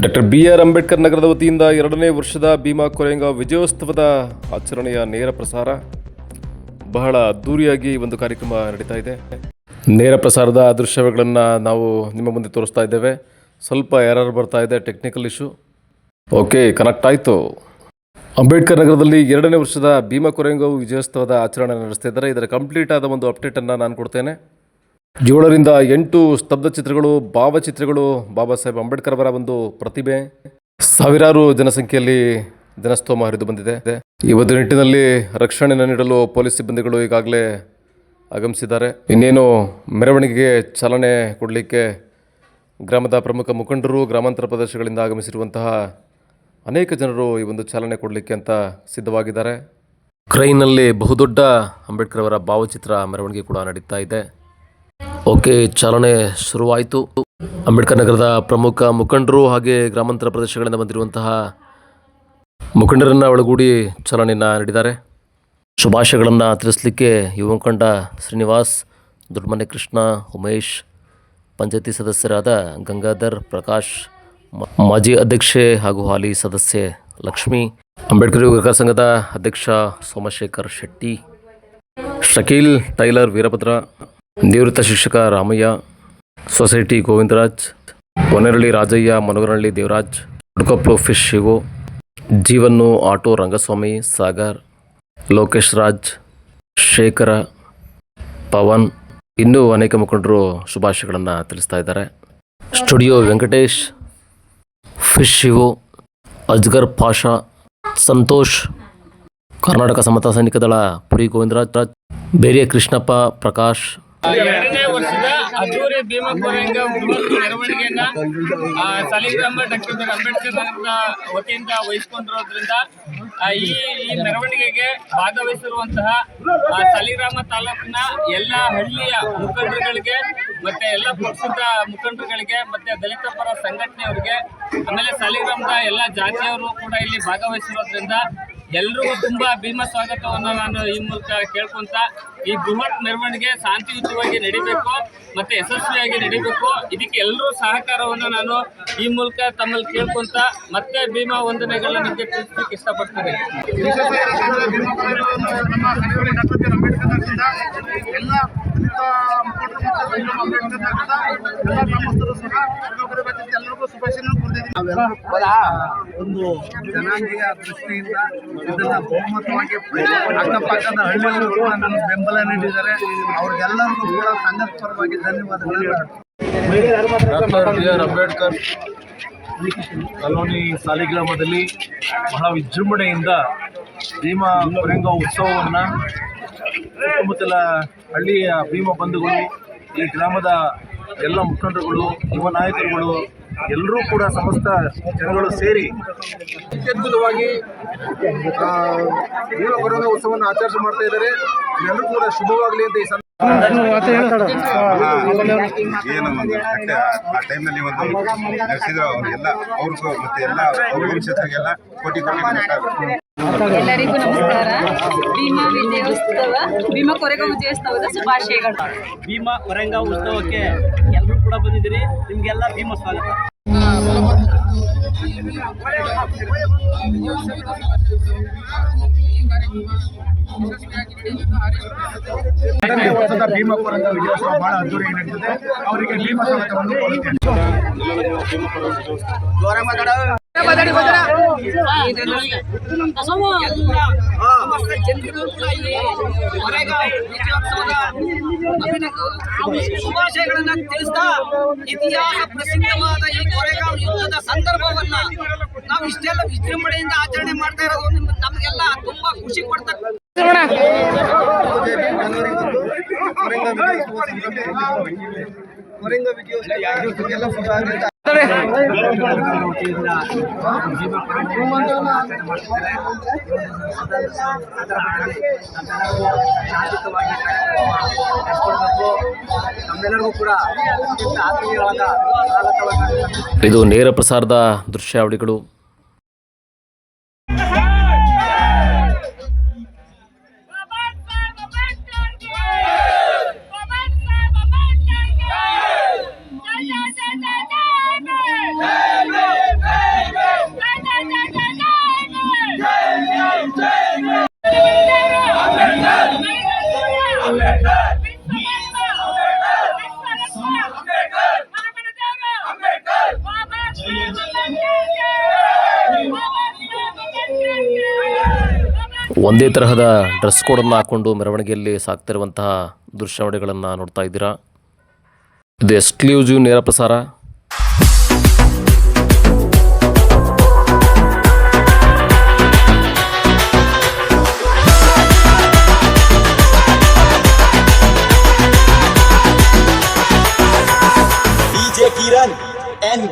Doctor B R Ambedkar ನಗರದ ವತಿಯಿಂದ ಎರಡನೇ ವರ್ಷದ ಭೀಮಾ ಕೊರೆಂಗ ವಿಜಯೋತ್ಸವದ ಆಚರಣೆಯ ನೇರ ಪ್ರಸಾರ. ಬಹಳ ಅದ್ದೂರಿಯಾಗಿ ಒಂದು ಕಾರ್ಯಕ್ರಮ ನಡೀತಾ ಇದೆ. ನೇರ ಪ್ರಸಾರದ ದೃಶ್ಯಗಳನ್ನು ನಾವು ನಿಮ್ಮ ಮುಂದೆ ತೋರಿಸ್ತಾ ಇದ್ದೇವೆ. ಸ್ವಲ್ಪ ಎರರ್ ಬರ್ತಾ ಇದೆ ಟೆಕ್ನಿಕಲ್ ಇಶ್ಯೂ ಓಕೆ ಕನೆಕ್ಟ್ ಆಯಿತು. ಅಂಬೇಡ್ಕರ್ ನಗರದಲ್ಲಿ ಎರಡನೇ ವರ್ಷದ ಭೀಮಾ ಕೊರೆಂಗ ವಿಜಯೋತ್ಸವದ ಆಚರಣೆ ನಡೆಸ್ತಾ ಇದ್ದಾರೆ. ಇದರ ಕಂಪ್ಲೀಟ್ ಆದ ಒಂದು ಅಪ್ಡೇಟನ್ನು ನಾನು ಕೊಡ್ತೇನೆ. ಏಳರಿಂದ ಎಂಟು ಸ್ತಬ್ಧ ಚಿತ್ರಗಳು ಭಾವಚಿತ್ರಗಳು ಬಾಬಾ ಸಾಹೇಬ್ ಅಂಬೇಡ್ಕರ್ ಅವರ ಒಂದು ಪ್ರತಿಭೆ. ಸಾವಿರಾರು ಜನಸಂಖ್ಯೆಯಲ್ಲಿ ಜನಸ್ತೋಮ ಹರಿದು ಬಂದಿದೆ. ಈ ಒಂದು ನಿಟ್ಟಿನಲ್ಲಿ ರಕ್ಷಣೆಯನ್ನು ನೀಡಲು ಪೊಲೀಸ್ ಸಿಬ್ಬಂದಿಗಳು ಈಗಾಗಲೇ ಆಗಮಿಸಿದ್ದಾರೆ. ಇನ್ನೇನು ಮೆರವಣಿಗೆಗೆ ಚಾಲನೆ ಕೊಡಲಿಕ್ಕೆ ಗ್ರಾಮದ ಪ್ರಮುಖ ಮುಖಂಡರು, ಗ್ರಾಮಾಂತರ ಪ್ರದೇಶಗಳಿಂದ ಆಗಮಿಸಿರುವಂತಹ ಅನೇಕ ಜನರು ಈ ಒಂದು ಚಾಲನೆ ಕೊಡಲಿಕ್ಕೆ ಅಂತ ಸಿದ್ಧವಾಗಿದ್ದಾರೆ. ಕ್ರೈನಲ್ಲಿ ಬಹುದೊಡ್ಡ ಅಂಬೇಡ್ಕರ್ ಅವರ ಭಾವಚಿತ್ರ ಮೆರವಣಿಗೆ ಕೂಡ ನಡೀತಾ ಇದೆ. ಓಕೆ, ಚಾಲನೆ ಶುರುವಾಯಿತು. ಅಂಬೇಡ್ಕರ್ ನಗರದ ಪ್ರಮುಖ ಮುಖಂಡರು ಹಾಗೆ ಗ್ರಾಮಾಂತರ ಪ್ರದೇಶಗಳಿಂದ ಬಂದಿರುವಂತಹ ಮುಖಂಡರನ್ನು ಒಳಗೂಡಿ ಚಾಲನೆಯನ್ನು ನೀಡಿದ್ದಾರೆ. ಶುಭಾಶಯಗಳನ್ನು ತಿಳಿಸಲಿಕ್ಕೆ ಯುವ ಮುಖಂಡ ಶ್ರೀನಿವಾಸ್ ದೊಡ್ಡಮನೆ ಕೃಷ್ಣ, ಉಮೇಶ್, ಪಂಚಾಯತಿ ಸದಸ್ಯರಾದ ಗಂಗಾಧರ್, ಪ್ರಕಾಶ್ ಮಾಜಿ ಅಧ್ಯಕ್ಷೆ ಹಾಗೂ ಹಾಲಿ ಸದಸ್ಯೆ ಲಕ್ಷ್ಮಿ, ಅಂಬೇಡ್ಕರ್ ಯುವಕ ಸಂಘದ ಅಧ್ಯಕ್ಷ ಸೋಮಶೇಖರ್ ಶೆಟ್ಟಿ, ಶಕೀಲ್ ಟೈಲರ್ ವೀರಭದ್ರ ನಿವೃತ್ತ ಶಿಕ್ಷಕ ರಾಮಯ್ಯ, ಸೊಸೈಟಿ ಗೋವಿಂದರಾಜ್ ಕೊನೆರಳ್ಳಿ ರಾಜಯ್ಯ ಮನಗರಹಳ್ಳಿ ದೇವರಾಜ್ ಹುಡುಕಪ್ಪು ಫಿಶ್ ಶಿವು, ಜೀವನ್ನು ಆಟೋ ರಂಗಸ್ವಾಮಿ, ಸಾಗರ್, ಲೋಕೇಶ್ ರಾಜ್, ಶೇಖರ, ಪವನ್, ಇನ್ನೂ ಅನೇಕ ಮುಖಂಡರು ಶುಭಾಶಯಗಳನ್ನು ತಿಳಿಸ್ತಾ ಇದ್ದಾರೆ. ಸ್ಟುಡಿಯೋ ವೆಂಕಟೇಶ್, ಫಿಶ್ ಶಿವು, ಅಜ್ಗರ್ ಪಾಷಾ, ಸಂತೋಷ್, ಕರ್ನಾಟಕ ಸಮತಾ ಸೈನಿಕ ದಳ, ಪುರಿ ಗೋವಿಂದರಾಜ್ ರಾಜ್ ಬೇರೆ ಕೃಷ್ಣಪ್ಪ, ಪ್ರಕಾಶ್ ಎರಡನೇ ವರ್ಷದ ಅದ್ದೂರಿ ಭೀಮಾ ಕೊರೆಂಗ ಮೆರವಣಿಗೆಯನ್ನ ಸಾಲಿಗ್ರಾಮ ಡಾಕ್ಟರ್ ಬಿ. ಅಂಬೇಡ್ಕರ್ ನಗರದ ವತಿಯಿಂದ ವಹಿಸಿಕೊಂಡಿರೋದ್ರಿಂದ ಈ ಈ ಮೆರವಣಿಗೆಗೆ ಭಾಗವಹಿಸಿರುವಂತಹ ಸಾಲಿಗ್ರಾಮ ತಾಲೂಕಿನ ಎಲ್ಲ ಹಳ್ಳಿಯ ಮುಖಂಡರುಗಳಿಗೆ ಮತ್ತೆ ಎಲ್ಲ ಪಕ್ಷದ ಮುಖಂಡರುಗಳಿಗೆ ಮತ್ತೆ ದಲಿತ ಪರ ಸಂಘಟನೆಯವರಿಗೆ, ಆಮೇಲೆ ಸಾಲಿಗ್ರಾಮದ ಎಲ್ಲ ಜಾತಿಯವರು ಕೂಡ ಇಲ್ಲಿ ಭಾಗವಹಿಸಿರೋದ್ರಿಂದ ಎಲ್ರಿಗೂ ತುಂಬಾ ಭೀಮ ಸ್ವಾಗತವನ್ನ ನಾನು ಈ ಮೂಲಕ ಕೇಳ್ಕೊಂತ ಈ ಬೃಹತ್ ಮೆರವಣಿಗೆ ಶಾಂತಿಯುತವಾಗಿ ನಡಿಬೇಕು ಮತ್ತೆ ಯಶಸ್ವಿಯಾಗಿ ನಡಿಬೇಕು. ಇದಕ್ಕೆ ಎಲ್ಲರೂ ಸಹಕಾರವನ್ನು ನಾನು ಈ ಮೂಲಕ ತಮ್ಮಲ್ಲಿ ಕೇಳ್ಕೊಂತ ಮತ್ತೆ ಭೀಮಾ ವಂದನೆಗಳನ್ನ ನಿಮಗೆ ತಿಳಿಸ್ಲಿಕ್ಕೆ ಇಷ್ಟಪಡ್ತೇನೆ. ಎಲ್ಲ ಒಂದು ಜನಾಂಗೀಯ ದೃಷ್ಟಿಯಿಂದ ಇದನ್ನ ಬಹುಮತವಾಗಿ ಅಕ್ಕಪಕ್ಕದ ಹಳ್ಳಿಯವರು ಕೂಡ ನನ್ನ ಬೆಂಬಲ ನೀಡಿದ್ದಾರೆ ಅವ್ರಿಗೆಲ್ಲರಿಗೂ ಕೂಡ ಸಂಘದ ಪರವಾಗಿ ಧನ್ಯವಾದಗಳನ್ನು doctor B R Ambedkar colony ಸಾಲಿಗ್ರಾಮದಲ್ಲಿ ಬಹಳ ವಿಜೃಂಭಣೆಯಿಂದ ಭೀಮಾ ಕುರಿಂಗ ಉತ್ಸವವನ್ನು ಸುತ್ತಮುತ್ತಲ ಹಳ್ಳಿಯ ಭೀಮ ಬಂಧುಗಳು, ಈ ಗ್ರಾಮದ ಎಲ್ಲ ಮುಖಂಡರುಗಳು, ಯುವ ನಾಯಕರುಗಳು, ಎಲ್ಲರೂ ಕೂಡ ಸಮಸ್ತ ಜನಗಳು ಸೇರಿ ಅತ್ಯದ್ಭುತವಾಗಿ ಭೀಮ ಕೊರೆಂಗ ಉತ್ಸವವನ್ನು ಆಚರಣೆ ಮಾಡ್ತಾ ಇದ್ದಾರೆ. ಎಲ್ಲರೂ ಕೂಡ ಶುಭವಾಗಲಿ ಅಂತ ಈ ಸಂದರ್ಭ ಏನು ಆ ಟೈಮ್ನಲ್ಲಿ ಒಂದು ನಡೆಸಿದ್ರು ಅವರಿಗೆಲ್ಲ ಅವ್ರಿಗೂ ಮತ್ತೆ ಎಲ್ಲ ಅವ್ರ ವಂಶಸ್ಥರಿಗೆಲ್ಲ ಕೋಟಿ ಕೋಟಿ ಎಲ್ಲರಿಗೂ ನಮಸ್ಕಾರ. ಭೀಮಾ ವಿಜಯೋತ್ಸವ ಭೀಮಾ ಕೊರೆಗ ವಿಜಯೋತ್ಸವದ ಶುಭಾಶಯಗಳು. ಭೀಮಾ ಕೊರೆಂಗ ಉತ್ಸವಕ್ಕೆ ಎಲ್ಲರೂ ಕೂಡ ಬಂದಿದ್ದೀರಿ. ನಿಮ್ಗೆಲ್ಲ ಭೀಮಾ ಸ್ವಾಗತ. ಎರಡನೇ ವರ್ಷದ ಭೀಮಾ ಕೊರಂಗ ವಿಜಯೋತ್ಸವ ಬಹಳ ಅದ್ದೂರಿಯಾಗಿ ನಡೆದಿದೆ ಅವರಿಗೆ ಭೀಮಾ ಸ್ವಾಗತವನ್ನು ಕೋರುತ್ತೇನೆ ಶುಭಾಶಯಗಳನ್ನ ತಿಳಿಸ್ತಾ ಇತಿಹಾಸ ಪ್ರಸಿದ್ಧವಾದ ಈ ಕೊರೆಗಾಂವ್ ಯುದ್ಧದ ಸಂದರ್ಭವನ್ನ ನಾವು ಇಷ್ಟೆಲ್ಲ ವಿಜೃಂಭಣೆಯಿಂದ ಆಚರಣೆ ಮಾಡ್ತಾ ಇರೋದು ನಿಮ್- ನಮಗೆಲ್ಲ ತುಂಬಾ ಖುಷಿ ಕೊಡ್ತಕ್ಕ ಕೊರೆಂಗ ವಿಜಯೋತ್ಸವ ಸ್ವಾಗತವನ್ನು ಇದು ನೇರ ಪ್ರಸಾರದ ದೃಶ್ಯಾವಳಿಗಳು. ಒಂದೇ ತರಹದ ಡ್ರೆಸ್ ಕೋಡನ್ನು ಹಾಕೊಂಡು ಮೆರವಣಿಗೆಯಲ್ಲಿ ಸಾಕ್ತಿರುವಂತಹ ದೃಶ್ಯಾವಳಿಗಳನ್ನು ನೋಡ್ತಾ ಇದ್ದೀರಾ? ಇದು ಎಕ್ಸ್ಕ್ಲೂಸಿವ್ ನೇರ ಪ್ರಸಾರ. DJ Kiran and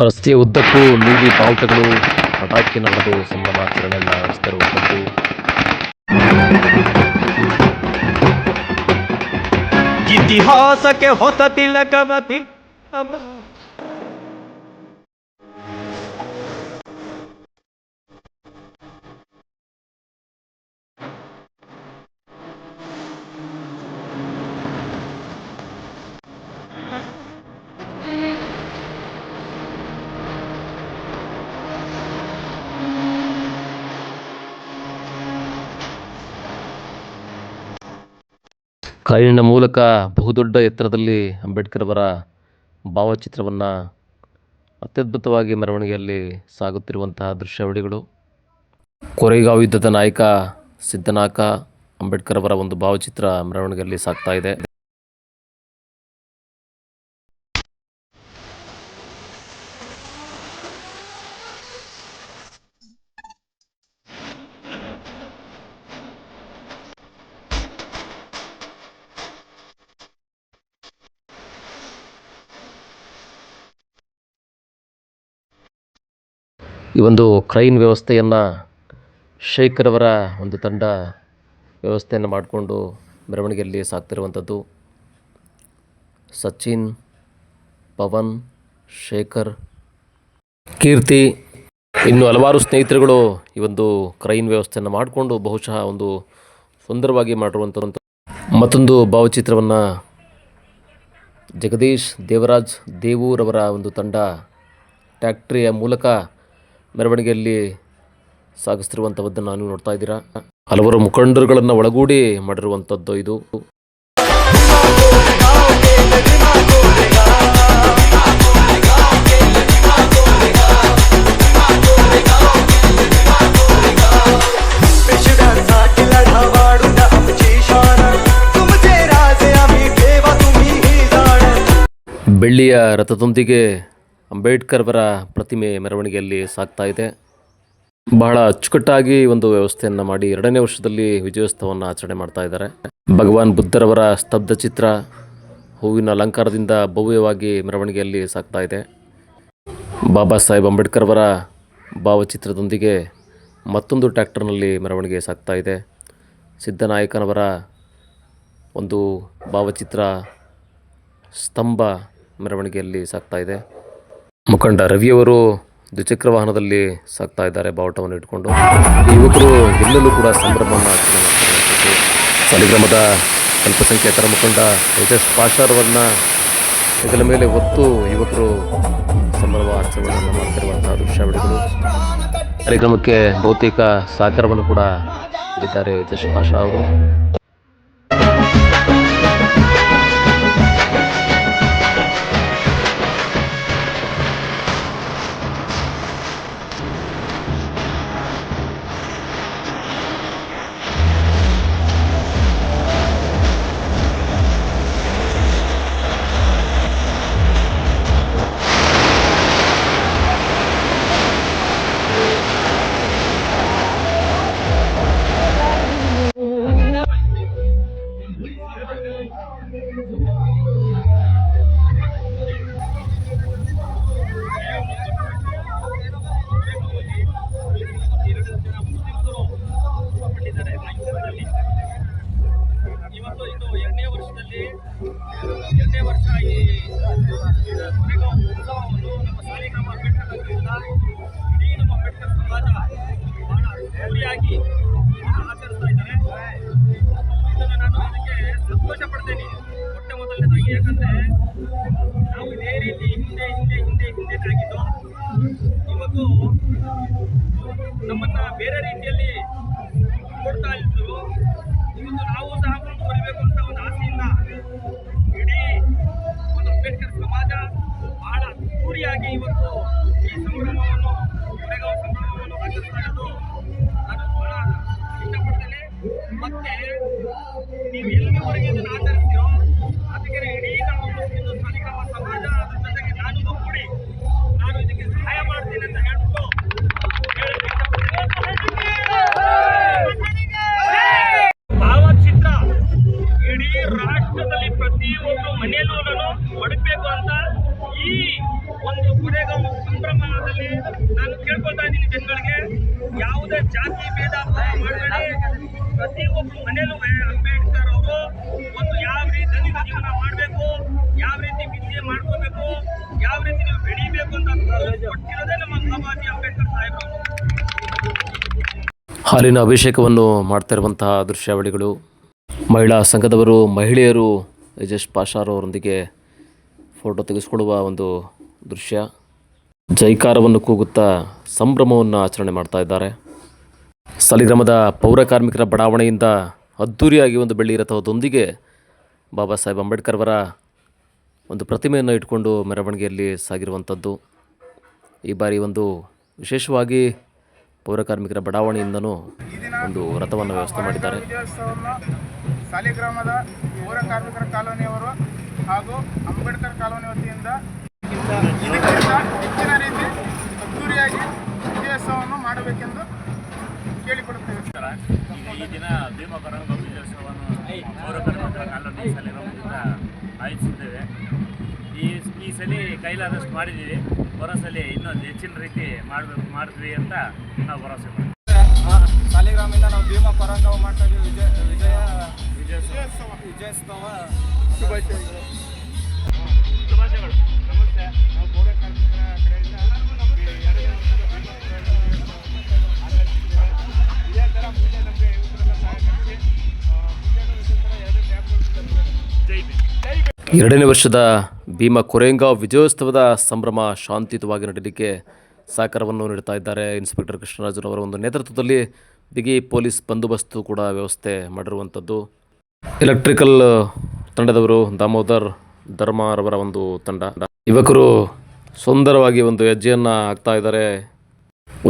ರಸ್ತೆಯ ಉದ್ದಕ್ಕೂ ನೀಲಿ ಬಾವುಟಗಳು ಪಟಾಕಿ ನಡೆದು ಸಂಭ್ರಮಾಚರಣೆಯನ್ನು ನಡೆಸ್ತಿರುವಂಥದ್ದು ಇತಿಹಾಸಕ್ಕೆ ಹೊಸ ತಿಲಕವತಿ ಕಾರಿನ ಮೂಲಕ ಬಹುದೊಡ್ಡ ಎತ್ತರದಲ್ಲಿ ಅಂಬೇಡ್ಕರ್ ಅವರ ಭಾವಚಿತ್ರವನ್ನು ಅತ್ಯದ್ಭುತವಾಗಿ ಮೆರವಣಿಗೆಯಲ್ಲಿ ಸಾಗುತ್ತಿರುವಂತಹ ದೃಶ್ಯಾವಳಿಗಳು. ಕೊರೆಗಾವ್ ಯುದ್ಧದ ನಾಯಕ ಸಿದ್ದನಾಕ ಅಂಬೇಡ್ಕರ್ ಅವರ ಒಂದು ಭಾವಚಿತ್ರ ಮೆರವಣಿಗೆಯಲ್ಲಿ ಸಾಗ್ತಾ ಇದೆ. ಈ ಒಂದು ಕ್ರೈನ್ ವ್ಯವಸ್ಥೆಯನ್ನು ಶೇಖರ್ ಅವರ ಒಂದು ತಂಡ ವ್ಯವಸ್ಥೆಯನ್ನು ಮಾಡಿಕೊಂಡು ಮೆರವಣಿಗೆಯಲ್ಲಿ ಸಾಗ್ತಿರುವಂಥದ್ದು ಸಚಿನ್, ಪವನ್, ಶೇಖರ್, ಕೀರ್ತಿ, ಇನ್ನು ಹಲವಾರು ಸ್ನೇಹಿತರುಗಳು ಈ ಒಂದು ಕ್ರೈನ್ ವ್ಯವಸ್ಥೆಯನ್ನು ಮಾಡಿಕೊಂಡು ಬಹುಶಃ ಒಂದು ಸುಂದರವಾಗಿ ಮಾಡಿರುವಂಥ ಮತ್ತೊಂದು ಭಾವಚಿತ್ರವನ್ನು ಜಗದೀಶ್ ದೇವರಾಜ್ ದೇವೂರವರ ಒಂದು ತಂಡ ಟ್ಯಾಕ್ಟ್ರಿಯ ಮೂಲಕ ಮೆರವಣಿಗೆಯಲ್ಲಿ ಸಾಗಿಸ್ತಿರುವಂಥದ್ದನ್ನು ನೀವು ನೋಡ್ತಾ ಇದ್ದೀರಾ. ಹಲವಾರು ಮುಖಂಡರುಗಳನ್ನು ಒಳಗೂಡಿ ಮಾಡಿರುವಂತದ್ದು ಇದು. ಬೆಳ್ಳಿಯ ರಥದೊಂದಿಗೆ ಅಂಬೇಡ್ಕರ್ ಅವರ ಪ್ರತಿಮೆ ಮೆರವಣಿಗೆಯಲ್ಲಿ ಸಾಗ್ತಾ ಇದೆ. ಬಹಳ ಅಚ್ಚುಕಟ್ಟಾಗಿ ಒಂದು ವ್ಯವಸ್ಥೆಯನ್ನು ಮಾಡಿ ಎರಡನೇ ವರ್ಷದಲ್ಲಿ ವಿಜಯೋತ್ಸವವನ್ನು ಆಚರಣೆ ಮಾಡ್ತಾ ಇದ್ದಾರೆ. ಭಗವಾನ್ ಬುದ್ಧರವರ ಸ್ತಬ್ಧ ಚಿತ್ರ ಹೂವಿನ ಅಲಂಕಾರದಿಂದ ಭವ್ಯವಾಗಿ ಮೆರವಣಿಗೆಯಲ್ಲಿ ಸಾಗ್ತಾ ಇದೆ. ಬಾಬಾ ಸಾಹೇಬ್ ಅಂಬೇಡ್ಕರ್ ಅವರ ಭಾವಚಿತ್ರದೊಂದಿಗೆ ಮತ್ತೊಂದು ಟ್ರ್ಯಾಕ್ಟರ್ನಲ್ಲಿ ಮೆರವಣಿಗೆ ಸಾಗ್ತಾ ಇದೆ. ಸಿದ್ದನಾಯಕನವರ ಒಂದು ಭಾವಚಿತ್ರ ಸ್ತಂಭ ಮೆರವಣಿಗೆಯಲ್ಲಿ ಸಾಗ್ತಾ ಇದೆ. ಮುಖಂಡ ರವಿಯವರು ದ್ವಿಚಕ್ರ ವಾಹನದಲ್ಲಿ ಸಾಗ್ತಾ ಇದ್ದಾರೆ, ಬಾವುಟವನ್ನು ಇಟ್ಕೊಂಡು ಯುವಕರು ಎಲ್ಲೆಲ್ಲೂ ಕೂಡ ಸಂಭ್ರಮವನ್ನು ಸಾಲಿಗ್ರಾಮದ ಅಲ್ಪಸಂಖ್ಯಾತರ ಮುಖಂಡ ಯಜಸ್ ಪಾಷಾರವನ್ನ ಇದರ ಮೇಲೆ ಹೊತ್ತು ಯುವಕರು ಸಂಭ್ರಮ ಆಚರಣೆಯನ್ನು ಮಾಡ್ತಿರುವಂತಹ ದೃಶ್ಯಾವಳಿಗಳು ಕಾರ್ಯಕ್ರಮಕ್ಕೆ ಬಹುತೇಕ ಸಹಕಾರವನ್ನು ಕೂಡ ನೀಡಿದ್ದಾರೆ ಯಜಸ್ ಪಾಷಾ ಅವರು. ಸಂಭ್ರಮದಲ್ಲಿ ನಾನು ಕೇಳ್ಕೊಳ್ತಾ ಇದ್ದೀನಿ ಜನಗಳಿಗೆ, ಯಾವುದೇ ಜಾತಿ ಭೇದ ಭಾವ ಮಾಡಬೇಡಿ. ಪ್ರತಿಯೊಬ್ಬರು ಮನೆಯಲ್ಲೂ ಅಂಬೇಡ್ಕರ್ ಅವರು ಒಂದು ಯಾವ ರೀತಿ ಜೀವನ ಮಾಡಬೇಕು, ಯಾವ ರೀತಿ ವಿದ್ಯೆ ಮಾಡ್ಕೋಬೇಕು, ಯಾವ ರೀತಿ ನೀವು ಬೆಳಿಬೇಕು ಅಂತ ಕೊಟ್ಟಿರೋದೇ ನಮ್ಮ ಬಾಬಾಜಿ ಅಂಬೇಡ್ಕರ್ ಸಾಹೇಬರು. ಹಾಲಿನ ಅಭಿಷೇಕವನ್ನು ಮಾಡ್ತಾ ಇರುವಂತಹ ದೃಶ್ಯಾವಳಿಗಳು, ಮಹಿಳಾ ಸಂಘದವರು, ಮಹಿಳೆಯರು, ಯಜೇಶ್ ಪಾಷಾರವರೊಂದಿಗೆ ಫೋಟೋ ತೆಗೆಸಿಕೊಳ್ಳುವ ಒಂದು ದೃಶ್ಯ. ಜೈಕಾರವನ್ನು ಕೂಗುತ್ತಾ ಸಂಭ್ರಮವನ್ನು ಆಚರಣೆ ಮಾಡ್ತಾ ಇದ್ದಾರೆ. ಸಾಲಿಗ್ರಾಮದ ಪೌರ ಕಾರ್ಮಿಕರ ಬಡಾವಣೆಯಿಂದ ಅದ್ಧೂರಿಯಾಗಿ ಒಂದು ಬೆಳ್ಳಿ ರಥದೊಂದಿಗೆ ಬಾಬಾ ಸಾಹೇಬ್ ಅಂಬೇಡ್ಕರ್ ಅವರ ಒಂದು ಪ್ರತಿಮೆಯನ್ನು ಇಟ್ಕೊಂಡು ಮೆರವಣಿಗೆಯಲ್ಲಿ ಸಾಗಿರುವಂಥದ್ದು. ಈ ಬಾರಿ ಒಂದು ವಿಶೇಷವಾಗಿ ಪೌರ ಕಾರ್ಮಿಕರ ಬಡಾವಣೆಯಿಂದನೂ ಒಂದು ರಥವನ್ನು ವ್ಯವಸ್ಥೆ ಮಾಡಿದ್ದಾರೆ. ಸಾಲಿಗ್ರಾಮದ ಪೌರ ಕಾರ್ಮಿಕರ ಕಾಲೋನಿಯವರು ಹಾಗೂ ಅಂಬೇಡ್ಕರ್ ಕಾಲೋನಿ ವತಿಯಿಂದ ಇದಕ್ಕಿಂತ ಹೆಚ್ಚಿನ ರೀತಿ ಅದ್ದೂರಿಯಾಗಿ ವಿಜಯೋತ್ಸವವನ್ನು ಮಾಡಬೇಕೆಂದು ಕೇಳಿಕೊಡುತ್ತೇವೆ ಈ ದಿನ ಭೀಮ ಕೊರಂಗ ವಿಜಯೋತ್ಸವವನ್ನು ಪೌರ ಕಾರ್ಮಿಕರ ಕಾಲೋನಿ ಆಯೋಜಿಸಿದ್ದೇವೆ. ಈ ಈ ಸಲ ಕೈಲಾದಷ್ಟು ಮಾಡಿದ್ದೀವಿ. ಬರೋ ಸಲ ಇನ್ನೊಂದು ಹೆಚ್ಚಿನ ರೀತಿ ಮಾಡಬೇಕು ಮಾಡಿದ್ವಿ ಅಂತ ನಾವು ಭರವಸೆ ಮಾಡ್ತೀವಿ. ಸಾಲಿಗ್ರಾಮಿಂದ ನಾವು ಭೀಮ ಪರಂಗವ ಮಾಡ್ತಾ ಇದ್ದೀವಿ. ವಿಜಯ ವಿಜಯ ವಿಜಯೋತ್ಸವ. ವಿಜಯೋತ್ಸವ. ಶುಭಾಶಯಗಳು ಶುಭಾಶಯಗಳು. ಎರಡನೇ ವರ್ಷದ ಭೀಮಾ ಕೊರೆಂಗಾವ್ ವಿಜಯೋತ್ಸವದ ಸಂಭ್ರಮ ಶಾಂತಿಯುತವಾಗಿ ನಡೀಲಿಕ್ಕೆ ಸಹಕಾರವನ್ನು ನೀಡ್ತಾ ಇದ್ದಾರೆ. ಇನ್ಸ್ಪೆಕ್ಟರ್ ಕೃಷ್ಣರಾಜರವರ ಒಂದು ನೇತೃತ್ವದಲ್ಲಿ ಬಿಗಿ ಪೊಲೀಸ್ ಬಂದೋಬಸ್ತು ಕೂಡ ವ್ಯವಸ್ಥೆ ಮಾಡಿರುವಂಥದ್ದು ಎಲೆಕ್ಟ್ರಿಕಲ್ ತಂಡದವರು ದಾಮೋದರ್ ಧರ್ಮಾರವರ ಒಂದು ತಂಡ. ಯುವಕರು ಸುಂದರವಾಗಿ ಒಂದು ಹೆಜ್ಜೆಯನ್ನು ಹಾಕ್ತಾ ಇದ್ದಾರೆ.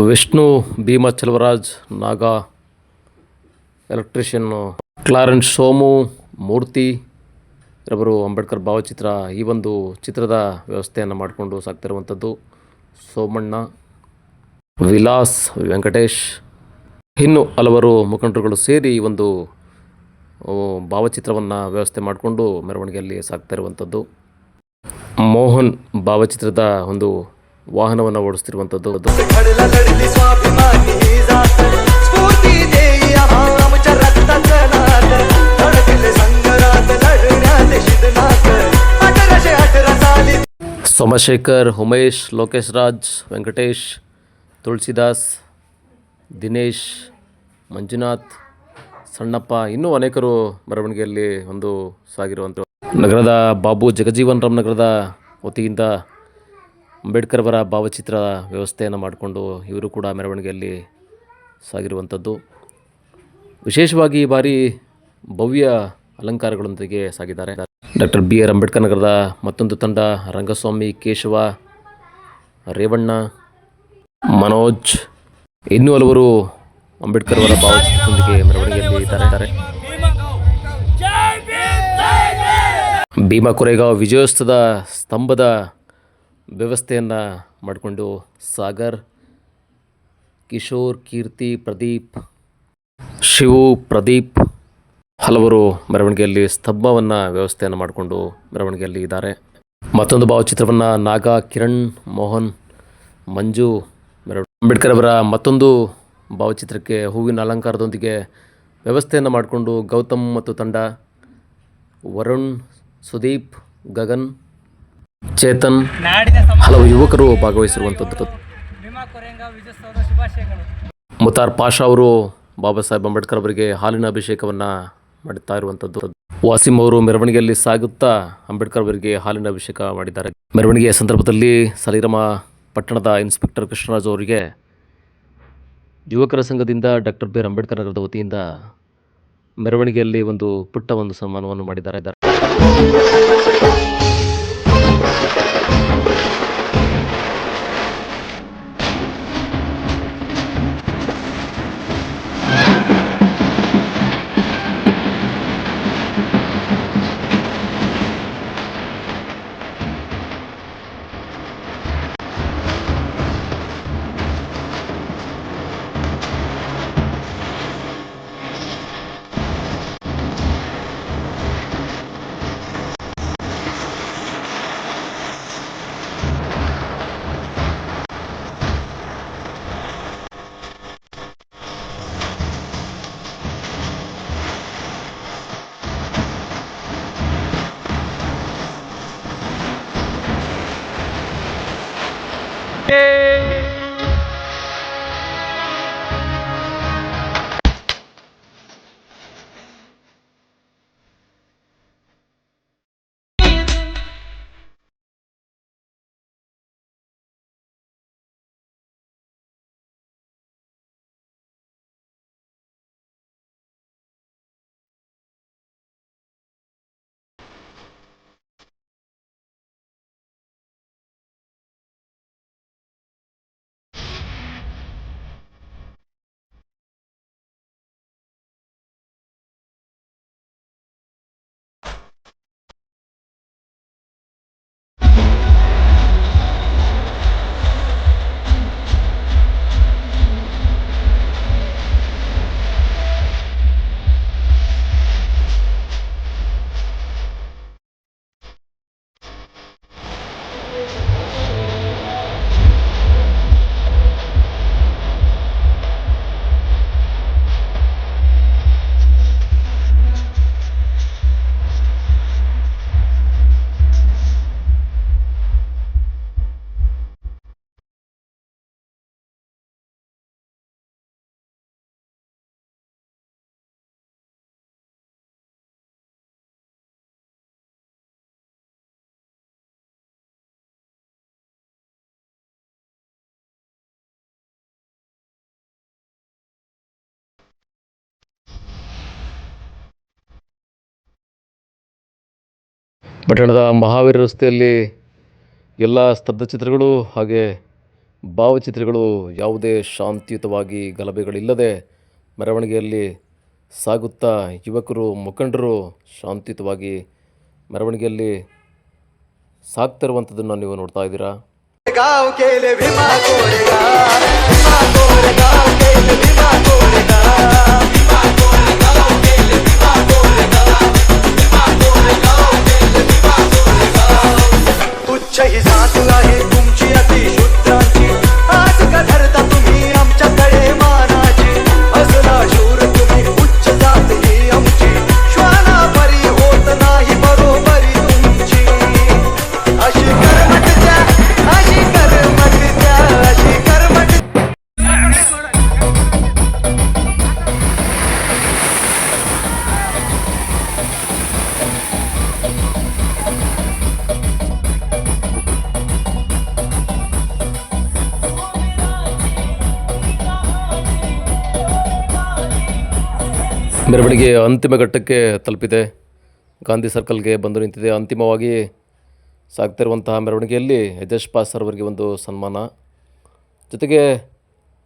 ವಿಷ್ಣು ಭೀಮಾ ಚಲವರಾಜ್, ನಾಗಾ ಎಲೆಕ್ಟ್ರಿಷಿಯನ್ನು ಕ್ಲಾರೆನ್ಸ್ ಸೋಮು, ಮೂರ್ತಿ ಇವರು ಅಂಬೇಡ್ಕರ್ ಭಾವಚಿತ್ರ ಈ ಒಂದು ಚಿತ್ರದ ವ್ಯವಸ್ಥೆಯನ್ನು ಮಾಡಿಕೊಂಡು ಸಾಕ್ತಿರುವಂಥದ್ದು. ಸೋಮಣ್ಣ, ವಿಲಾಸ್, ವೆಂಕಟೇಶ್, ಇನ್ನು ಹಲವರು ಮುಖಂಡರುಗಳು ಸೇರಿ ಒಂದು ಭಾವಚಿತ್ರವನ್ನು ವ್ಯವಸ್ಥೆ ಮಾಡಿಕೊಂಡು ಮೆರವಣಿಗೆಯಲ್ಲಿ ಸಾಕ್ತಾ ಇರುವಂಥದ್ದು ಮೋಹನ್ ಭಾವಚಿತ್ರದ ಒಂದು ವಾಹನವನ್ನು ಓಡಿಸ್ತಿರುವಂಥದ್ದು ಸೋಮಶೇಖರ್ ಉಮೇಶ್ ಲೋಕೇಶ್ ರಾಜ್ ವೆಂಕಟೇಶ್ ತುಳಸಿದಾಸ್ ದಿನೇಶ್ ಮಂಜುನಾಥ್ ಸಣ್ಣಪ್ಪ ಇನ್ನೂ ಅನೇಕರು ಮೆರವಣಿಗೆಯಲ್ಲಿ ಒಂದು ಸಾಗಿರುವಂಥ ನಗರದ ಬಾಬು ಜಗಜೀವನ್ ರಾಮ್ ನಗರದ ವತಿಯಿಂದ ಅಂಬೇಡ್ಕರ್ ಅವರ ಭಾವಚಿತ್ರ ವ್ಯವಸ್ಥೆಯನ್ನು ಮಾಡಿಕೊಂಡು ಇವರು ಕೂಡ ಮೆರವಣಿಗೆಯಲ್ಲಿ ಸಾಗಿರುವಂಥದ್ದು. ವಿಶೇಷವಾಗಿ ಈ ಬಾರಿ ಭವ್ಯ ಅಲಂಕಾರಗಳೊಂದಿಗೆ ಸಾಗಿದ್ದಾರೆ. ಡಾಕ್ಟರ್ ಬಿ ಆರ್ ಅಂಬೇಡ್ಕರ್ ನಗರದ ಮತ್ತೊಂದು ತಂಡ ರಂಗಸ್ವಾಮಿ, ಕೇಶವ, ರೇವಣ್ಣ, ಮನೋಜ್, ಇನ್ನೂ ಹಲವರು ಅಂಬೇಡ್ಕರ್ ಅವರ ಭಾವಚಿತ್ರದೊಂದಿಗೆ ಮೆರವಣಿಗೆಯಲ್ಲಿ ಇದ್ದಾರೆ. ಭೀಮಾ ಕೊರೆಗಾಂವ್ ವಿಜಯೋತ್ಸವದ ಸ್ತಂಭದ ವ್ಯವಸ್ಥೆಯನ್ನು ಮಾಡಿಕೊಂಡು ಸಾಗರ್, ಕಿಶೋರ್, ಕೀರ್ತಿ, ಪ್ರದೀಪ್, ಶಿವು, ಪ್ರದೀಪ್ ಹಲವರು ಮೆರವಣಿಗೆಯಲ್ಲಿ ಸ್ತಂಭವನ್ನು ವ್ಯವಸ್ಥೆಯನ್ನು ಮಾಡಿಕೊಂಡು ಮೆರವಣಿಗೆಯಲ್ಲಿ ಇದ್ದಾರೆ. ಮತ್ತೊಂದು ಭಾವಚಿತ್ರವನ್ನು ನಾಗ, ಕಿರಣ್, ಮೋಹನ್, ಮಂಜು ಅಂಬೇಡ್ಕರ್ ಅವರ ಮತ್ತೊಂದು ಭಾವಚಿತ್ರಕ್ಕೆ ಹೂವಿನ ಅಲಂಕಾರದೊಂದಿಗೆ ವ್ಯವಸ್ಥೆಯನ್ನು ಮಾಡಿಕೊಂಡು ಗೌತಮ್ ಮತ್ತು ತಂಡ ವರುಣ್ ಸುದೀಪ್ ಗಗನ್ ಚೇತನ್ ಹಲವು ಯುವಕರು ಭಾಗವಹಿಸಿರುವಂಥದ್ದು ಮುತಾರ್ ಪಾಷಾ ಅವರು ಬಾಬಾ ಸಾಹೇಬ್ ಅಂಬೇಡ್ಕರ್ ಅವರಿಗೆ ಹಾಲಿನ ಅಭಿಷೇಕವನ್ನು ಮಾಡುತ್ತಾ ಇರುವಂಥದ್ದು ವಾಸಿಂ ಅವರು ಮೆರವಣಿಗೆಯಲ್ಲಿ ಸಾಗುತ್ತಾ ಅಂಬೇಡ್ಕರ್ ಅವರಿಗೆ ಹಾಲಿನ ಅಭಿಷೇಕ ಮಾಡಿದ್ದಾರೆ. ಮೆರವಣಿಗೆಯ ಸಂದರ್ಭದಲ್ಲಿ ಸಲಿರಮ ಪಟ್ಟಣದ ಇನ್ಸ್ಪೆಕ್ಟರ್ ಕೃಷ್ಣರಾಜ್ ಅವರಿಗೆ ಯುವಕರ ಸಂಘದಿಂದ ಡಾಕ್ಟರ್ ಬಿ ಆರ್ ಅಂಬೇಡ್ಕರ್ ನಗರದ ವತಿಯಿಂದ ಮೆರವಣಿಗೆಯಲ್ಲಿ ಒಂದು ಪುಟ್ಟ ಒಂದು ಸನ್ಮಾನವನ್ನು ಮಾಡಿದ್ದಾರೆ. Música ಪಟ್ಟಣದ ಮಹಾವೀರ ರಸ್ತೆಯಲ್ಲಿ ಎಲ್ಲ ಸ್ತಬ್ಧ ಚಿತ್ರಗಳು ಹಾಗೆ ಭಾವಚಿತ್ರಗಳು ಯಾವುದೇ ಶಾಂತಿಯುತವಾಗಿ ಗಲಭೆಗಳಿಲ್ಲದೆ ಮೆರವಣಿಗೆಯಲ್ಲಿ ಸಾಗುತ್ತಾ ಯುವಕರು, ಮುಖಂಡರು ಶಾಂತಿಯುತವಾಗಿ ಮೆರವಣಿಗೆಯಲ್ಲಿ ಸಾಗ್ತಿರುವಂಥದ್ದನ್ನು ನೀವು ನೋಡ್ತಾ ಇದ್ದೀರಾ? ही जात आहे तुमची ಮೆರವಣಿಗೆ ಅಂತಿಮ ಘಟ್ಟಕ್ಕೆ ತಲುಪಿದೆ. ಗಾಂಧಿ ಸರ್ಕಲ್ಗೆ ಬಂದು ನಿಂತಿದೆ. ಅಂತಿಮವಾಗಿ ಸಾಗ್ತಿರುವಂತಹ ಮೆರವಣಿಗೆಯಲ್ಲಿ ಯಜೇಶ್ ಪಾಸ್ ಅವರಿಗೆ ಒಂದು ಸನ್ಮಾನ. ಜೊತೆಗೆ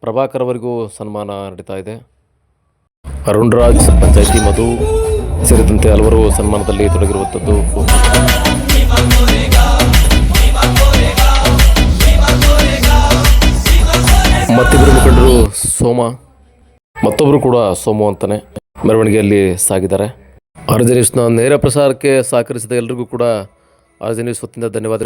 ಪ್ರಭಾಕರ್ ಅವರಿಗೂ ಸನ್ಮಾನ ನಡೀತಾ ಇದೆ. ಅರುಣ್ ರಾಜ್ ಪಂಚಾಯಿತಿ ಮಧು ಸೇರಿದಂತೆ ಹಲವರು ಸನ್ಮಾನದಲ್ಲಿ ತೊಡಗಿರುವಂಥದ್ದು ಮತ್ತಿಬ್ಬರು ಮುಖಂಡರು ಸೋಮ. ಮತ್ತೊಬ್ಬರು ಕೂಡ ಸೋಮು ಅಂತಾನೆ. ಮೆರವಣಿಗೆಯಲ್ಲಿ ಸಾಗಿದ್ದಾರೆ. ಆರ್ಜೆ ನೇರ ಪ್ರಸಾರಕ್ಕೆ ಸಹಕರಿಸಿದ ಎಲ್ಲರಿಗೂ ಕೂಡ ಆರ್ಜೆ ನ್ಯೂಸ್ ಧನ್ಯವಾದ